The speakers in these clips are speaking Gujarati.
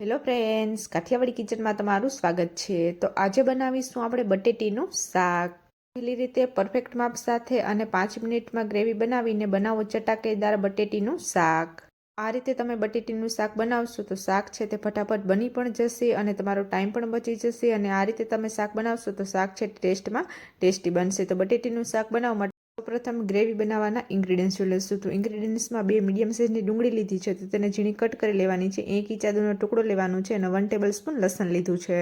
હેલો ફ્રેન્ડ્સ કાઠિયાવાડી કિચનમાં તમારું સ્વાગત છે. તો આજે બનાવીશું આપણે બટેટીનું શાક. પહેલી રીતે પરફેક્ટ માપ સાથે અને પાંચ મિનિટમાં ગ્રેવી બનાવીને બનાવો ચટાકેદાર બટેટીનું શાક. આ રીતે તમે બટેટીનું શાક બનાવશો તો શાક છે તે ફટાફટ બની પણ જશે અને તમારો ટાઈમ પણ બચી જશે અને આ રીતે તમે શાક બનાવશો તો શાક છે ટેસ્ટમાં ટેસ્ટી બનશે. તો બટેટીનું શાક બનાવવા માટે પ્રથમ ગ્રેવી બનાવવાના ઇન્ગ્રીડિયન્ટ્સ જોઈ લઈશું. તો ઇન્ગ્રીડિયન્ટ્સમાં બે મીડિયમ સાઇઝની ડુંગળી લીધી છે. તો તેને ઝીણી કટ કરી લેવાની છે. એક ઈચાદુનો ટુકડો લેવાનો છે અને વન ટેબલ સ્પૂન લસણ લીધું છે.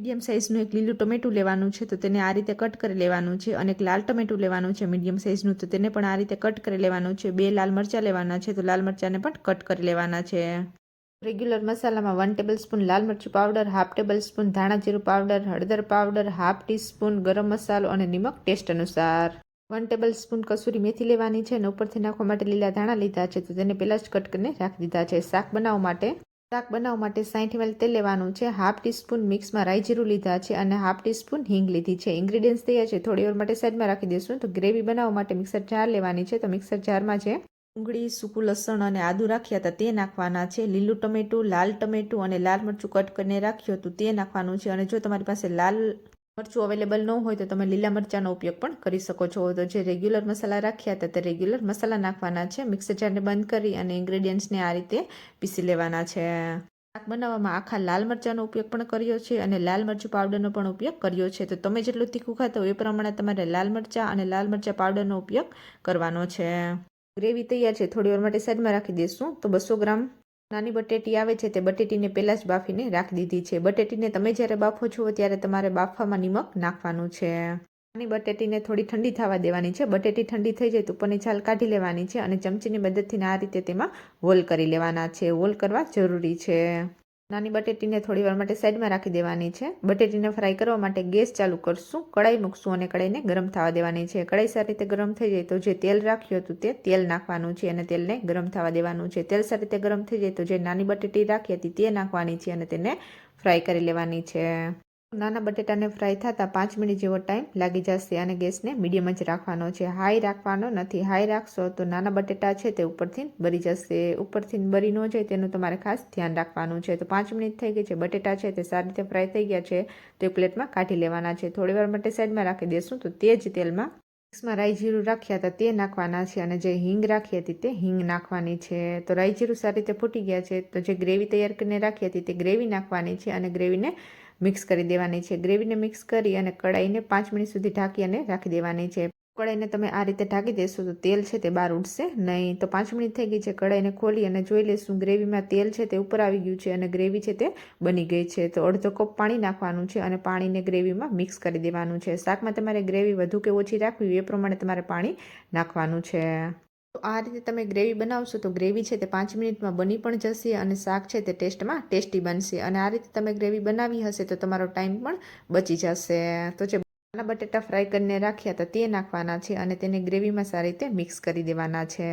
મીડિયમ સાઇઝનું એક લીલું ટમેટું લેવાનું છે. તો તેને આ રીતે કટ કરી લેવાનું છે અને એક લાલ ટમેટું લેવાનું છે મીડિયમ સાઇઝનું તો તેને પણ આ રીતે કટ કરી લેવાનું છે. બે લાલ મરચાં લેવાના છે. તો લાલ મરચાંને પણ કટ કરી લેવાના છે. રેગ્યુલર મસાલામાં વન ટેબલ સ્પૂન લાલ મરચું પાવડર હાફ ટેબલ સ્પૂન ધાણા જીરું પાવડર હળદર પાવડર હાફ ટીસ્પૂન ગરમ મસાલો અને નિમક ટેસ્ટ અનુસાર. વન ટેબલ સ્પૂન કસૂરી મેથી લેવાની છે અને ઉપરથી નાખવા માટે લીલા ધાણા લીધા છે. તો તેને પહેલાં જ કટ કરીને રાખી દીધા છે. શાક બનાવવા માટે, શાક બનાવવા માટે સાઠ ml તેલ લેવાનું છે. હાફ ટીસ્પૂન મિક્સમાં રાઈ જીરું લીધા છે અને હાફ ટીસ્પૂન હિંગ લીધી છે. ઇન્ગ્રીડિયન્ટ્સ તૈયાર છે. થોડી વાર માટે સાઈડમાં રાખી દઈશું. તો ગ્રેવી બનાવવા માટે મિક્સર જાર લેવાની છે. તો મિક્સર જારમાં છે ડુંગળી, સૂકું લસણ અને આદુ રાખ્યા હતા તે નાખવાના છે. લીલું ટમેટું, લાલ ટમેટું અને લાલ મરચું કટ કરીને રાખ્યું હતું તે નાખવાનું છે. અને જો તમારી પાસે લાલ મરચું અવેલેબલ ન હોય તો તમે લીલા મરચાંનો ઉપયોગ પણ કરી શકો છો. તો જે રેગ્યુલર મસાલા રાખ્યા હતા તે રેગ્યુલર મસાલા નાખવાના છે. મિક્સર જારને બંધ કરી અને ઇન્ગ્રેડિયન્ટ્સને આ રીતે પીસી લેવાના છે. શાક બનાવવામાં આખા લાલ મરચાંનો ઉપયોગ પણ કર્યો છે અને લાલ મરચું પાવડરનો પણ ઉપયોગ કર્યો છે. તો તમે જેટલું તીખું ખાતા એ પ્રમાણે તમારે લાલ મરચાં અને લાલ મરચાં પાવડરનો ઉપયોગ કરવાનો છે. ગ્રેવી તૈયાર છે. થોડી વાર માટે સાઈડમાં રાખી દઈશું. તો બસો ગ્રામ નાની બટેટી આવે છે તે બટેટીને પહેલાં જ બાફીને રાખી દીધી છે. બટેટીને તમે જ્યારે બાફો છો ત્યારે તમારે બાફવામાં નિમક નાખવાનું છે. નાની બટેટીને થોડી ઠંડી થવા દેવાની છે. બટેટી ઠંડી થઈ જાય તો ઉપરની છાલ કાઢી લેવાની છે અને ચમચીની મદદથી આ રીતે તેમાં હોલ કરી લેવાના છે. હોલ કરવા જરૂરી છે. નાની બટેટીને થોડી વાર માટે સાઈડમાં રાખી દેવાની છે. બટેટીને ફ્રાય કરવા માટે ગેસ ચાલુ કરશું કડાઈ મૂકશું અને કડાઈને ગરમ થવા દેવાની છે. કડાઈ સારી રીતે ગરમ થઈ જાય તો જે તેલ રાખ્યું હતું તે તેલ નાખવાનું છે અને તેલને ગરમ થવા દેવાનું છે. તેલ સારી રીતે ગરમ થઈ જાય તો જે નાની બટેટી રાખી હતી તે નાખવાની છે અને તેને ફ્રાય કરી લેવાની છે. નાના બટેટાને ફ્રાય થતાં પાંચ મિનિટ જેવો ટાઈમ લાગી જશે અને ગેસને મીડિયમ જ રાખવાનો છે. હાઈ રાખવાનો નથી. હાઈ રાખશો તો નાના બટેટા છે તે ઉપરથી બરી જશે. ઉપરથી બરી ન જાય તેનું તમારે ખાસ ધ્યાન રાખવાનું છે. તો પાંચ મિનિટ થઈ ગઈ છે. બટેટા છે તે સારી રીતે ફ્રાય થઈ ગયા છે. તો પ્લેટમાં કાઢી લેવાના છે. થોડી વાર માટે સાઈડમાં રાખી દઈશું તો તે જ તેલમાં મિક્સમાં રાઈ જીરું રાખ્યા હતા તે નાખવાના છે અને જે હિંગ રાખી હતી તે હિંગ નાખવાની છે. તો રાઈ જીરું સારી રીતે ફૂટી ગયા છે. તો જે ગ્રેવી તૈયાર કરીને રાખી હતી તે ગ્રેવી નાખવાની છે અને ગ્રેવીને મિક્સ કરી દેવાની છે. ગ્રેવીને મિક્સ કરી અને કડાઈને પાંચ મિનિટ સુધી ઢાંકી અને રાખી દેવાની છે. કડાઈને તમે આ રીતે ઢાંકી દેશો તો તેલ છે તે બહાર ઉઠશે નહીં તો પાંચ મિનિટ થઈ ગઈ છે કડાઈને ખોલી અને જોઈ લેશું ગ્રેવીમાં તેલ છે તે ઉપર આવી ગયું છે અને ગ્રેવી છે તે બની ગઈ છે. તો અડધો કપ પાણી નાખવાનું છે અને પાણીને ગ્રેવીમાં મિક્સ કરી દેવાનું છે. શાકમાં તમારે ગ્રેવી વધુ કે ઓછી રાખવી એ પ્રમાણે તમારે પાણી નાખવાનું છે. તો આ રીતે તમે ગ્રેવી બનાવશો તો ગ્રેવી છે તે પાંચ મિનિટમાં બની પણ જશે અને શાક છે તે ટેસ્ટમાં ટેસ્ટી બનશે. અને આ રીતે તમે ગ્રેવી બનાવી હશે તો તમારો ટાઈમ પણ બચી જશે. તો જે નાના બટેટા ફ્રાય કરીને રાખ્યા હતા તે નાખવાના છે અને તેને ગ્રેવીમાં સારી રીતે મિક્સ કરી દેવાના છે.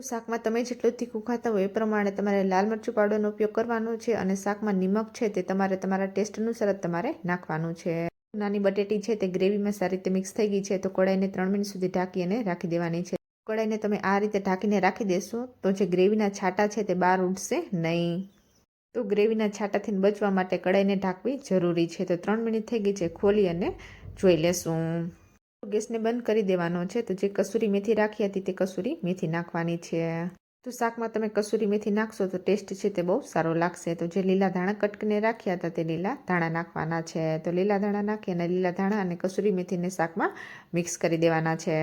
શાકમાં તમે જેટલું તીખું ખાતા હોય એ પ્રમાણે તમારે લાલ મરચું પાવડરનો ઉપયોગ કરવાનો છે અને શાકમાં નિમક છે તે તમારે તમારા ટેસ્ટ અનુસાર જ તમારે નાખવાનું છે. નાની બટેટી છે તે ગ્રેવીમાં સારી રીતે મિક્સ થઈ ગઈ છે તો કડાઈને ત્રણ મિનિટ સુધી ઢાંકી અને રાખી દેવાની છે. કડાઈને તમે આ રીતે ઢાંકીને રાખી દેશો તો જે ગ્રેવીના છાટા છે તે બહાર ઉઠશે નહીં. તો ગ્રેવીના છાંટાથી બચવા માટે કડાઈને ઢાંકવી જરૂરી છે. તો ત્રણ મિનિટ થઈ ગઈ છે, ખોલી અને જોઈ લેશું. ગેસને બંધ કરી દેવાનો છે. તો જે કસૂરી મેથી રાખી હતી તે કસૂરી મેથી નાખવાની છે. તો શાકમાં તમે કસૂરી મેથી નાખશો તો ટેસ્ટ છે તે બહુ સારો લાગશે. તો જે લીલા ધાણા કટકીને રાખ્યા હતા તે લીલા ધાણા નાખવાના છે. તો લીલા ધાણા નાખી અને લીલા ધાણા અને કસૂરી મેથીને શાકમાં મિક્સ કરી દેવાના છે.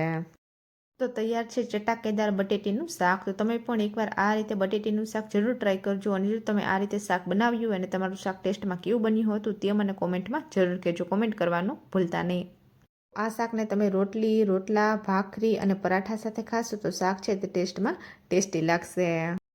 તો તૈયાર છે ચટાકેદાર બટેટીનું શાક. તો તમે પણ એકવાર આ રીતે બટેટીનું શાક જરૂર ટ્રાય કરજો અને જો તમે આ રીતે શાક બનાવ્યું અને તમારું શાક ટેસ્ટમાં કેવું બન્યું હતું તે મને કોમેન્ટમાં જરૂર કહેજો. કોમેન્ટ કરવાનું ભૂલતા નહીં. આ શાકને તમે રોટલી, રોટલા, ભાખરી અને પરાઠા સાથે ખાશો તો શાક છે તે ટેસ્ટમાં ટેસ્ટી લાગશે.